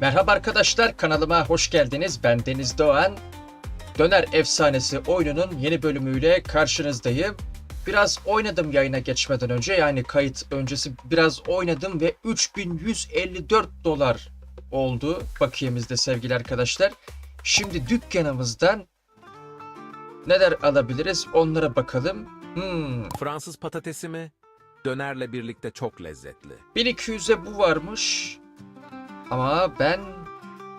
Merhaba arkadaşlar kanalıma hoş geldiniz. Ben Deniz Doğan. Döner Efsanesi oyununun yeni bölümüyle karşınızdayım. Biraz oynadım yayına geçmeden önce yani kayıt öncesi biraz oynadım ve 3154 dolar oldu bakiyemizde sevgili arkadaşlar. Şimdi dükkanımızdan neler alabiliriz onlara bakalım. Hmm, Fransız patatesi mi? Dönerle birlikte çok lezzetli. 1200'e bu varmış. Ama ben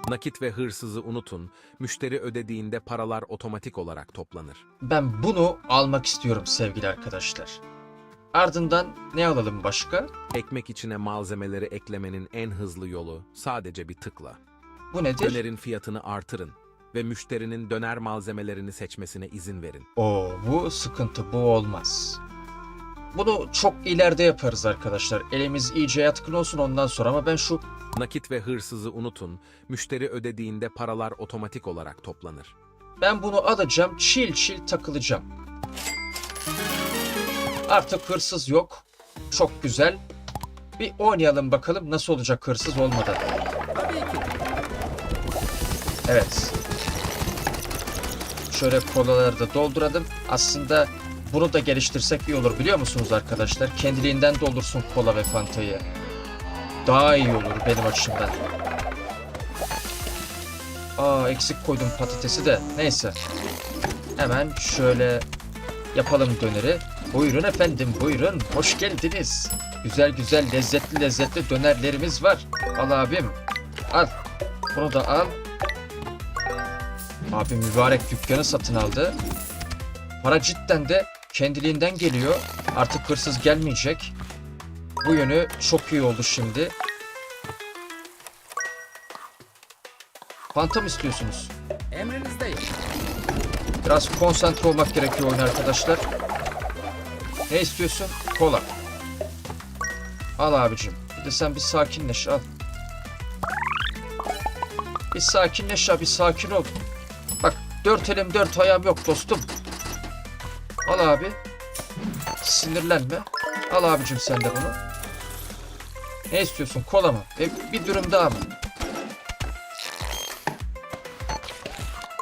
Nakit ve hırsızı unutun. Müşteri ödediğinde paralar otomatik olarak toplanır. Ben bunu almak istiyorum sevgili arkadaşlar. Ardından ne alalım başka? Ekmek içine malzemeleri eklemenin en hızlı yolu sadece bir tıkla. Bu nedir? Dönerin fiyatını artırın ve müşterinin döner malzemelerini seçmesine izin verin. Oo, bu sıkıntı, bu olmaz. Bunu çok ileride yaparız arkadaşlar. Elimiz iyice yatkın olsun ondan sonra ama ben şu Nakit ve hırsızı unutun. Müşteri ödediğinde paralar otomatik olarak toplanır. ben bunu alacağım, çil çil takılacağım. Artık hırsız yok. Çok güzel. Bir oynayalım bakalım nasıl olacak hırsız olmadan. Evet. Şöyle kolaları da dolduralım. Aslında bunu da geliştirsek iyi olur biliyor musunuz arkadaşlar? Kendiliğinden doldursun kola ve fantayı. Daha iyi olur benim açımdan. Aa eksik koydum patatesi de. Neyse. Hemen şöyle yapalım döneri. Buyurun efendim buyurun. Hoş geldiniz. Güzel güzel lezzetli lezzetli dönerlerimiz var. Al abim. Al. Bunu da al. Abi mübarek dükkanı satın aldı. Para cidden de kendiliğinden geliyor. Artık hırsız gelmeyecek. Bu yönü çok iyi oldu şimdi. Mı istiyorsunuz? Emrinizdeyim. Biraz konsantre olmak gerekiyor oyun arkadaşlar. Ne istiyorsun? Kola. Al abicim. Bir de sen bir sakinleş al. Bir sakinleş ya bir sakin ol. Bak dört elim dört ayağım yok dostum. Al abi. Sinirlenme. Al abicim sen de bunu. Ne istiyorsun? Kola mı? E, bir dürüm daha mı?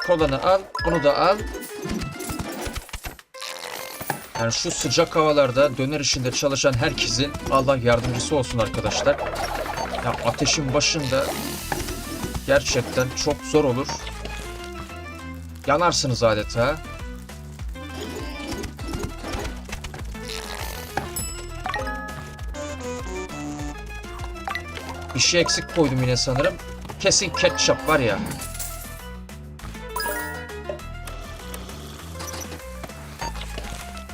Kolanı al. Bunu da al. Yani şu sıcak havalarda döner işinde çalışan herkesin Allah yardımcısı olsun arkadaşlar. Ya ateşin başında gerçekten çok zor olur. Yanarsınız adeta. Şey eksik koydum yine sanırım. Kesin ketçap var ya.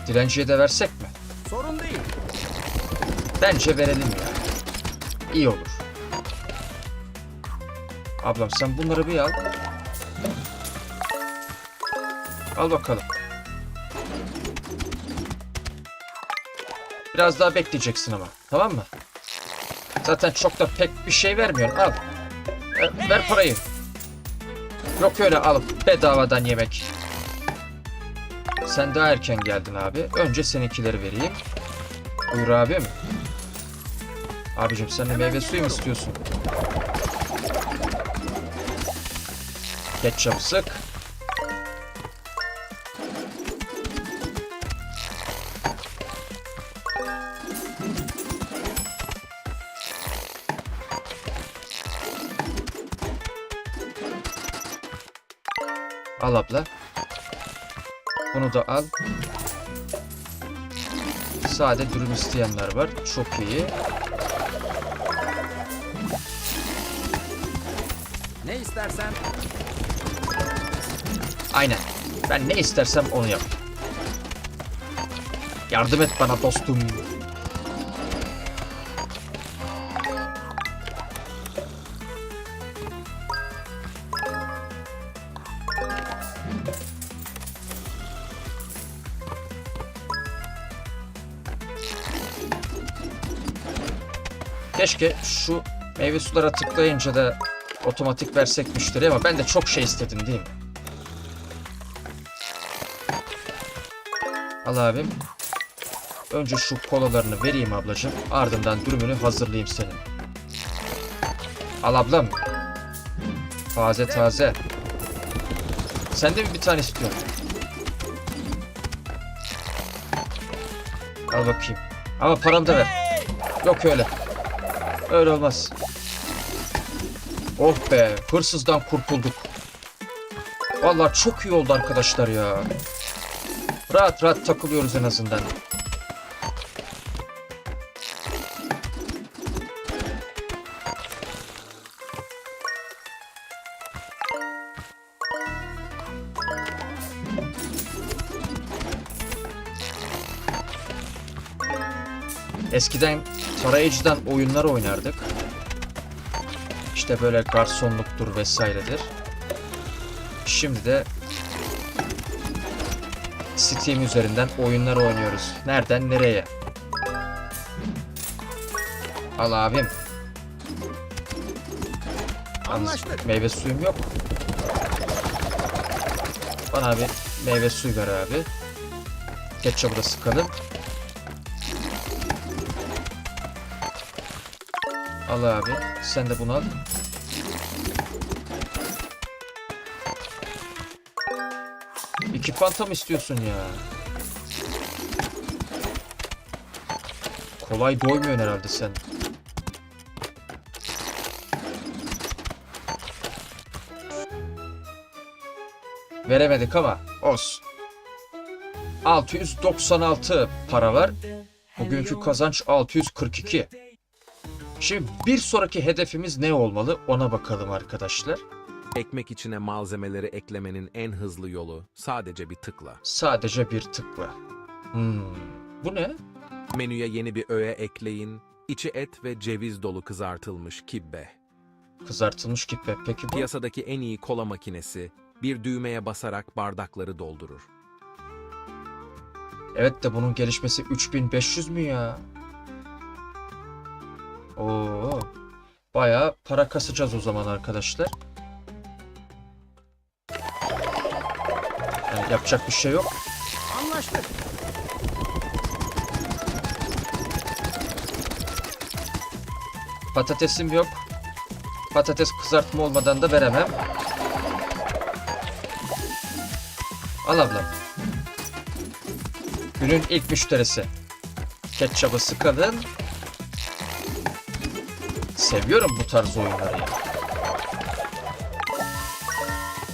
Dilenciye de versek mi? Sorun değil. Bence verelim ya. İyi olur. Ablam sen bunları bir al. Al bakalım. Biraz daha bekleyeceksin ama. Tamam mı? Zaten çok da pek bir şey vermiyorsun. Al. E, ver parayı. Yok öyle alıp bedavadan yemek. Sen daha erken geldin abi. Önce seninkileri vereyim. Buyur abim. Abicim sen de meyve suyu mu istiyorsun? Ketçap sık. Al abla. Bunu da al. Sade dürüm isteyenler var. Çok iyi. Ne istersen Aynen. Ben ne istersem onu yap. Yardım et bana dostum. Keşke şu meyve sulara tıklayınca da otomatik versek müşteri ama ben de çok şey istedim değil mi? Al abim. Önce şu kolalarını vereyim ablacığım. Ardından dürümünü hazırlayayım senin. Al ablam. Taze taze. Sen de mi bir tane istiyorsun? Al bakayım. Ama paramı da ver. Yok öyle. Öyle olmaz. Oh be, hırsızdan kurtulduk. Vallahi çok iyi oldu arkadaşlar ya. Rahat rahat takılıyoruz en azından. Eskiden tarayıcıdan oyunlar oynardık. İşte böyle garsonluktur vesairedir. Şimdi de Steam üzerinden oyunlar oynuyoruz. Nereden nereye? Al abim. Yalnız Anlaştık. meyve suyum yok. Bana abi meyve suyu ver abi. Ketçapı da sıkalım. Al abi. Sen de bunu al. İki fanta mı istiyorsun ya? Kolay doymuyorsun herhalde sen. Veremedik ama olsun. 696 para var. Bugünkü kazanç 642. Şimdi bir sonraki hedefimiz ne olmalı ona bakalım arkadaşlar. Ekmek içine malzemeleri eklemenin en hızlı yolu sadece bir tıkla. Sadece bir tıkla. Hmm, bu ne? Menüye yeni bir öğe ekleyin. İçi et ve ceviz dolu kızartılmış kibbe. Kızartılmış kippe. Peki bu? Piyasadaki en iyi kola makinesi bir düğmeye basarak bardakları doldurur. Evet de bunun gelişmesi 3500 mü ya? Oo. Bayağı para kasacağız o zaman arkadaşlar. Yani yapacak bir şey yok. Anlaştık. Patatesim yok. Patates kızartma olmadan da veremem. Al ablam. Günün ilk müşterisi. Ketçabı sıkalım. Seviyorum bu tarz oyunları ya.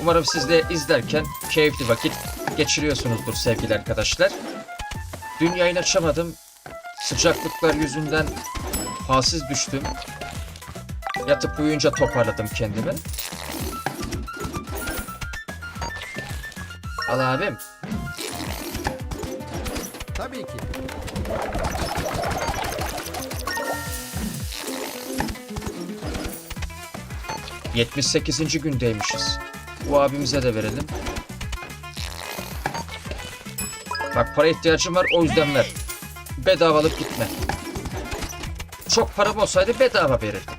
Umarım siz de izlerken keyifli vakit geçiriyorsunuzdur sevgili arkadaşlar. Dün yayın açamadım. Sıcaklıklar yüzünden halsiz düştüm. Yatıp uyuyunca toparladım kendimi. Al abim. Tabii ki. 78. gündeymişiz. Bu abimize de verelim. Bak para ihtiyacım var o yüzden ver. Bedavalık gitme. Çok param olsaydı bedava verirdim.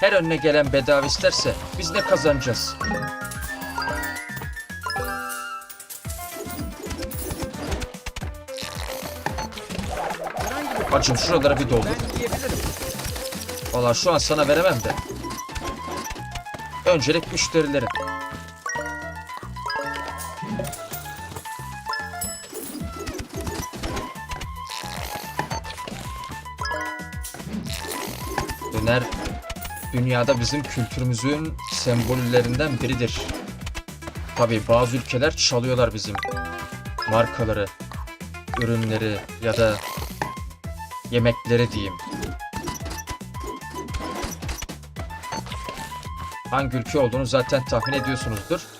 Her önüne gelen bedava isterse biz ne kazanacağız? Bir Bacım şuralara bir yiyebilirim. Valla şu an sana veremem de. Öncelik müşterilerin. Döner dünyada bizim kültürümüzün sembollerinden biridir. Tabii bazı ülkeler çalıyorlar bizim markaları, ürünleri ya da yemekleri diyeyim. Hangi ülke olduğunu zaten tahmin ediyorsunuzdur.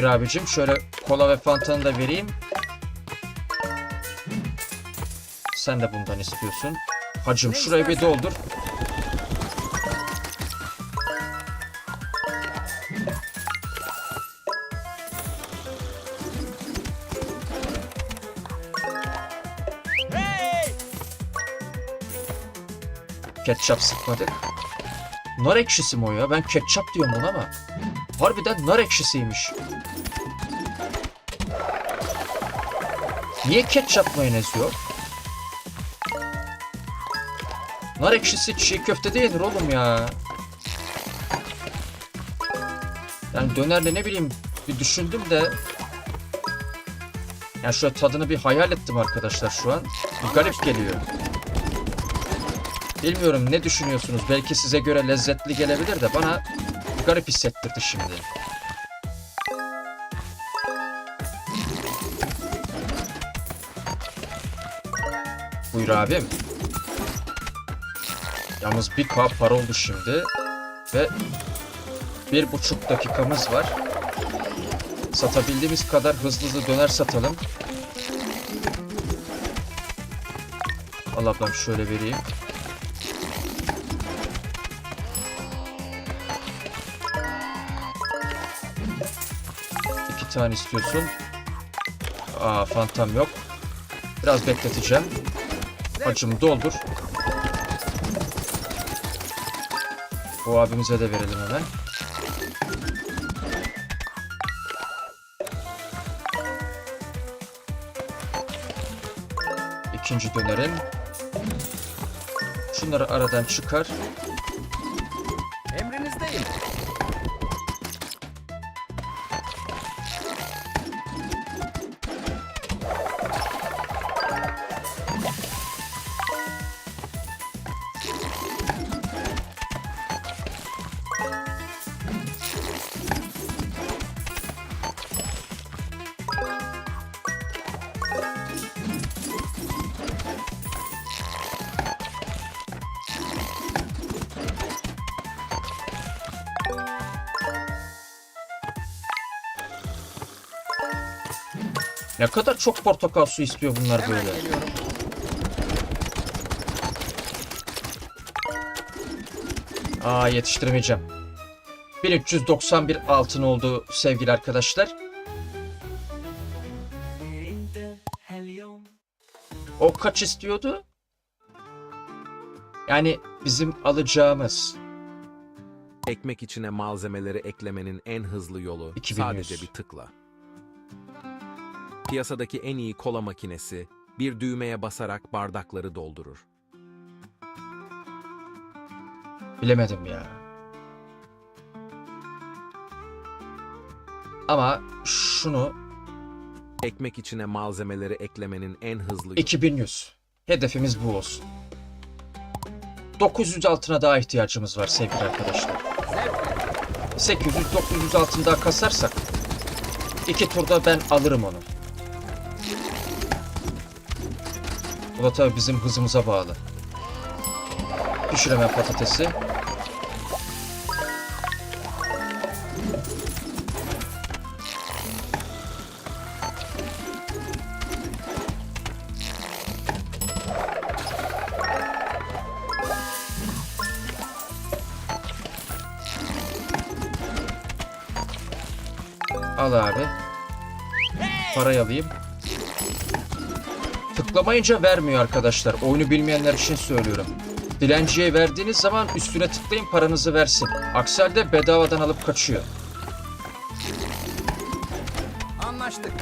Buyur abicim şöyle kola ve fantanı da vereyim. Sen de bundan istiyorsun. Hacım şurayı bir doldur. Ketçap sıkmadık. Nar ekşisi mi o ya? Ben ketçap diyorum buna ama. Harbiden nar ekşisiymiş. Niye ketçap mayonez yok? Nar ekşisi çiğ köfte de yenir oğlum ya. Yani dönerle ne bileyim bir düşündüm de. Yani şöyle tadını bir hayal ettim arkadaşlar şu an. Bir garip geliyor. Bilmiyorum ne düşünüyorsunuz? Belki size göre lezzetli gelebilir de bana garip hissettirdi şimdi. Abim. Yalnız bir kap para oldu şimdi. Ve bir buçuk dakikamız var. Satabildiğimiz kadar hızlı hızlı döner satalım. Al ablam şöyle vereyim. İki tane istiyorsun. Aa fantam yok. Biraz bekleteceğim. Hacım doldur. Bu abimize de verelim hemen. İkinci dönerim. Şunları aradan çıkar. Ne kadar çok portakal su istiyor bunlar Hemen böyle. geliyorum. Aa yetiştiremeyeceğim. 1391 altın oldu sevgili arkadaşlar. O kaç istiyordu? Yani bizim alacağımız. Ekmek içine malzemeleri eklemenin en hızlı yolu 2100. sadece bir tıkla. Piyasadaki en iyi kola makinesi bir düğmeye basarak bardakları doldurur. Bilemedim ya. Ama şunu Ekmek içine malzemeleri eklemenin en hızlı yolu 2100. Hedefimiz bu olsun. 900 altına daha ihtiyacımız var sevgili arkadaşlar. Zevkle. 800-900 altın daha kasarsak iki turda ben alırım onu. Tabii bizim hızımıza bağlı. Pişir hemen patatesi. Al abi. Parayı alayım. Tıklamayınca vermiyor arkadaşlar. Oyunu bilmeyenler için söylüyorum. Dilenciye verdiğiniz zaman üstüne tıklayın paranızı versin. Aksi halde bedavadan alıp kaçıyor. Anlaştık.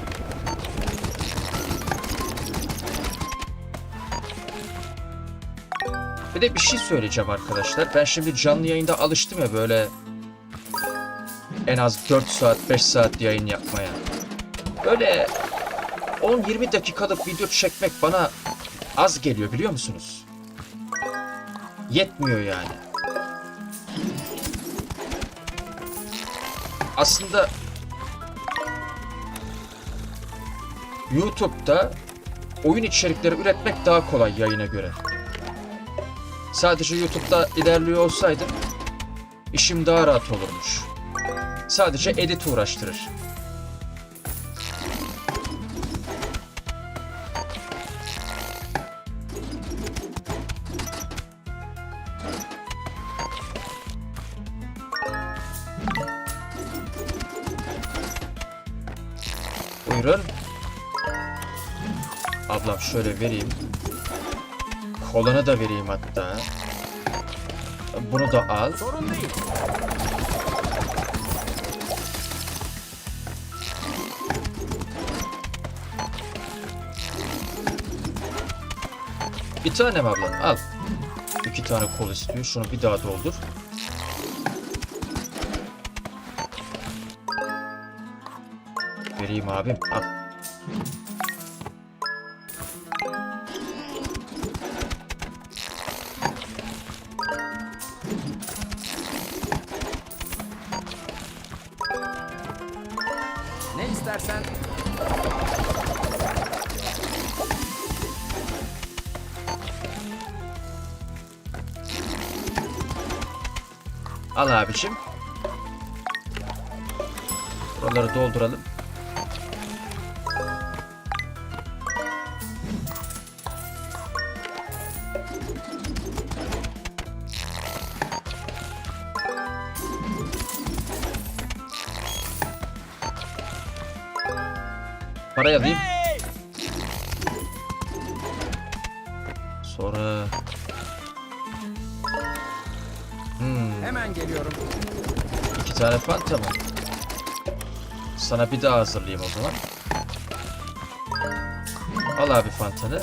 Bir de bir şey söyleyeceğim arkadaşlar. Ben şimdi canlı yayında alıştım ya böyle en az 4 saat 5 saat yayın yapmaya. Böyle 10-20 dakikalık video çekmek bana az geliyor biliyor musunuz? Yetmiyor yani. Aslında YouTube'da oyun içerikleri üretmek daha kolay yayına göre. Sadece YouTube'da ilerliyor olsaydım işim daha rahat olurmuş. Sadece edit uğraştırır. Buyurun. Ablam şöyle vereyim. Kolanı da vereyim hatta. Bunu da al. Sorun değil. Bir tane mi ablam? Al. İki tane kol istiyor. Şunu bir daha doldur. Vereyim abim. Al. Ne istersen Al abicim. Buraları dolduralım. Parayı alayım. Sonra... Hmm. hemen geliyorum. İki tane fanta mı? Sana bir daha hazırlayayım o zaman. Al abi fantanı.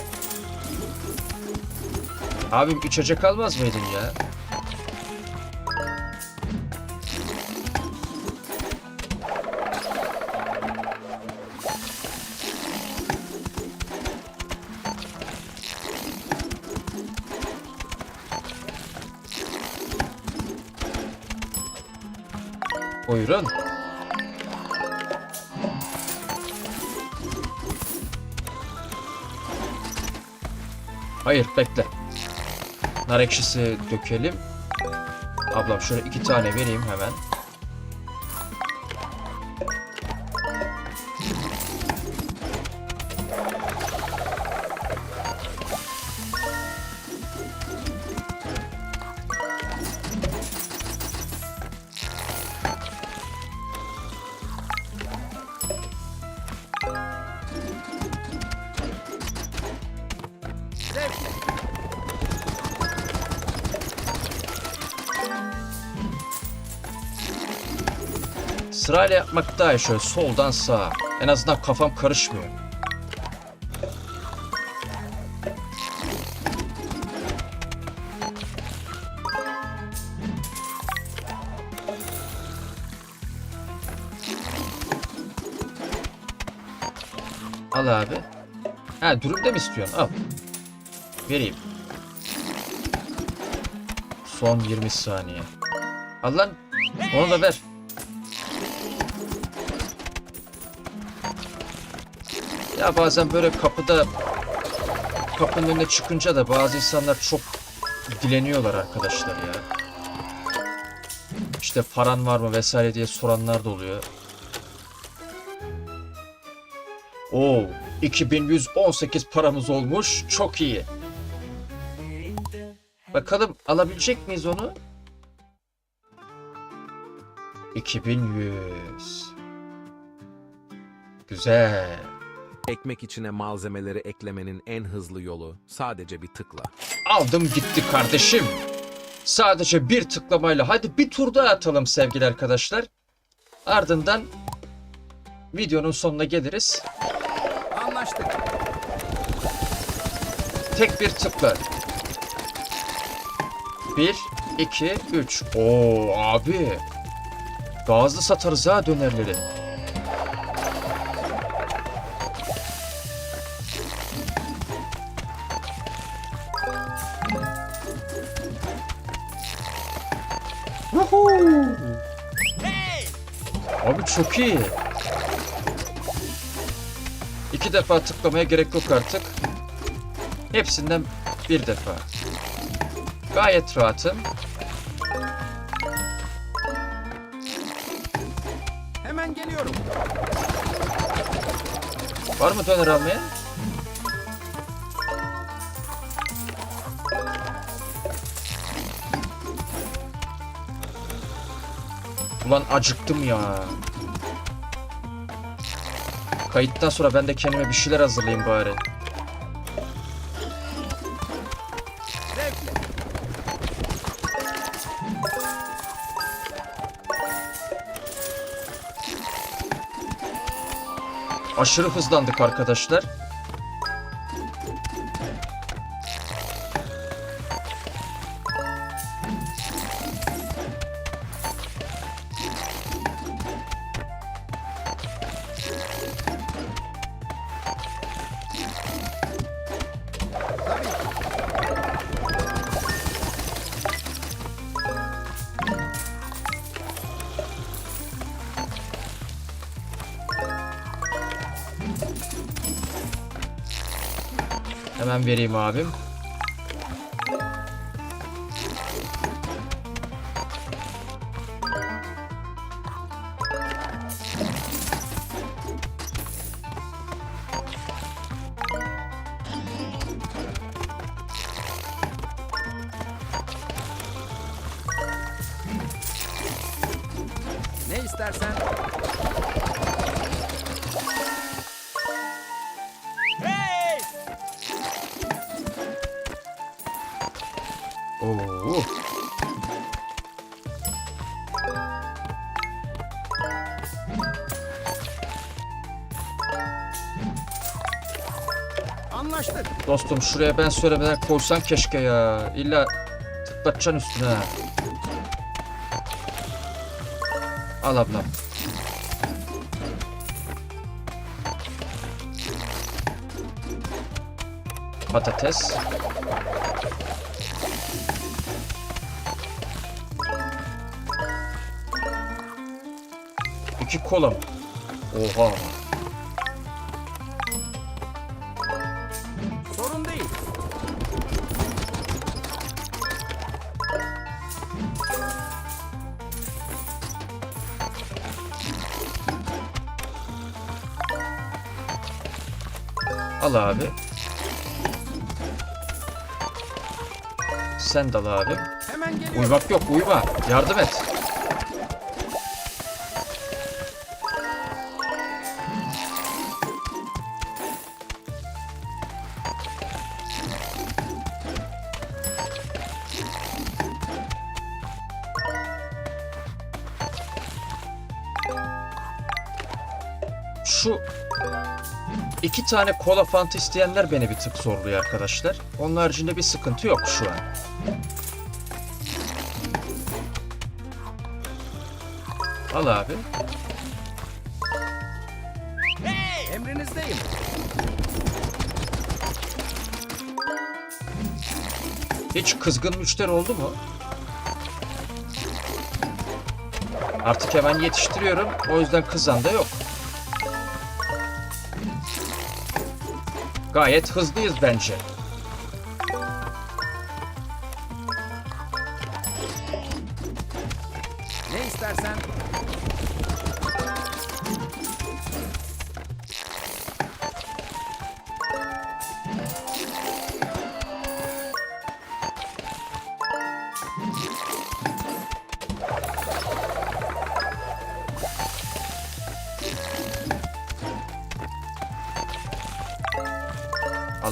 Abim içecek almaz mıydın ya? Buyurun. Hayır bekle. Nar ekşisi dökelim. Ablam şöyle iki tane vereyim hemen. Sırayla yapmak daha iyi şöyle soldan sağa. En azından kafam karışmıyor. Al abi. Ha dürümde mi istiyorsun? Al. Vereyim. Son 20 saniye. Al lan. Onu da ver. Ya bazen böyle kapıda kapının önüne çıkınca da bazı insanlar çok dileniyorlar arkadaşlar ya. İşte paran var mı vesaire diye soranlar da oluyor. Oo, 2118 paramız olmuş. Çok iyi. Bakalım alabilecek miyiz onu? 2100. Güzel. Ekmek içine malzemeleri eklemenin en hızlı yolu sadece bir tıkla. Aldım gitti kardeşim. Sadece bir tıklamayla hadi bir tur daha atalım sevgili arkadaşlar. Ardından videonun sonuna geliriz. Anlaştık. Tek bir tıkla. Bir, iki, üç. Oo abi. Gazlı satarız ha dönerleri. Çok iyi. İki defa tıklamaya gerek yok artık. Hepsinden bir defa. Gayet rahatım. Hemen geliyorum. Var mı döner almaya? Ulan acıktım ya. Kayıttan sonra ben de kendime bir şeyler hazırlayayım bari. Aşırı hızlandık arkadaşlar. Hemen vereyim abim. Ne istersen. Dostum şuraya ben söylemeden koysan keşke ya. İlla tıklatacaksın üstüne. Al ablam. Patates. İki kola? Oha. Al abi. Sen de al abi. Uyumak yok uyuma. Yardım et. İki tane kola fanta isteyenler beni bir tık zorluyor arkadaşlar. Onun haricinde bir sıkıntı yok şu an. Al abi. Emrinizdeyim. Hiç kızgın müşteri oldu mu? Artık hemen yetiştiriyorum. O yüzden kızan da yok. Gayet hızlıyız bence.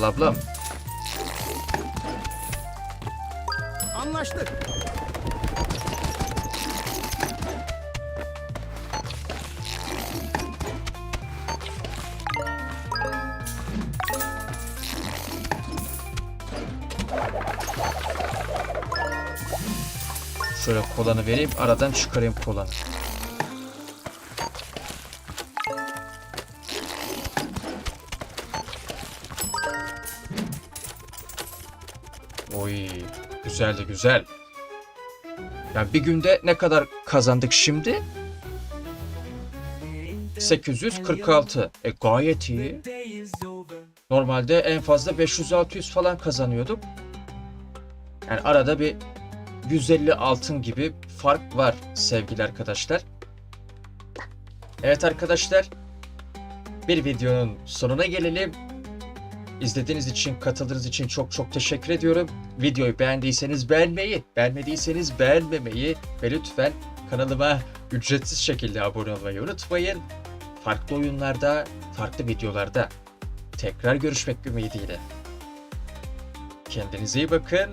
Al ablam. Anlaştık. Şöyle kolanı vereyim. Aradan çıkarayım kolanı. Güzeldi güzel. Yani bir günde ne kadar kazandık şimdi? 846. E gayet iyi. Normalde en fazla 500-600 falan kazanıyorduk. Yani arada bir 150 altın gibi fark var sevgili arkadaşlar. Evet arkadaşlar. Bir videonun sonuna gelelim. İzlediğiniz için, katıldığınız için çok çok teşekkür ediyorum. Videoyu beğendiyseniz beğenmeyi, beğenmediyseniz beğenmemeyi ve lütfen kanalıma ücretsiz şekilde abone olmayı unutmayın. farklı oyunlarda, farklı videolarda tekrar görüşmek ümidiyle. Kendinize iyi bakın.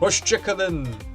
Hoşçakalın.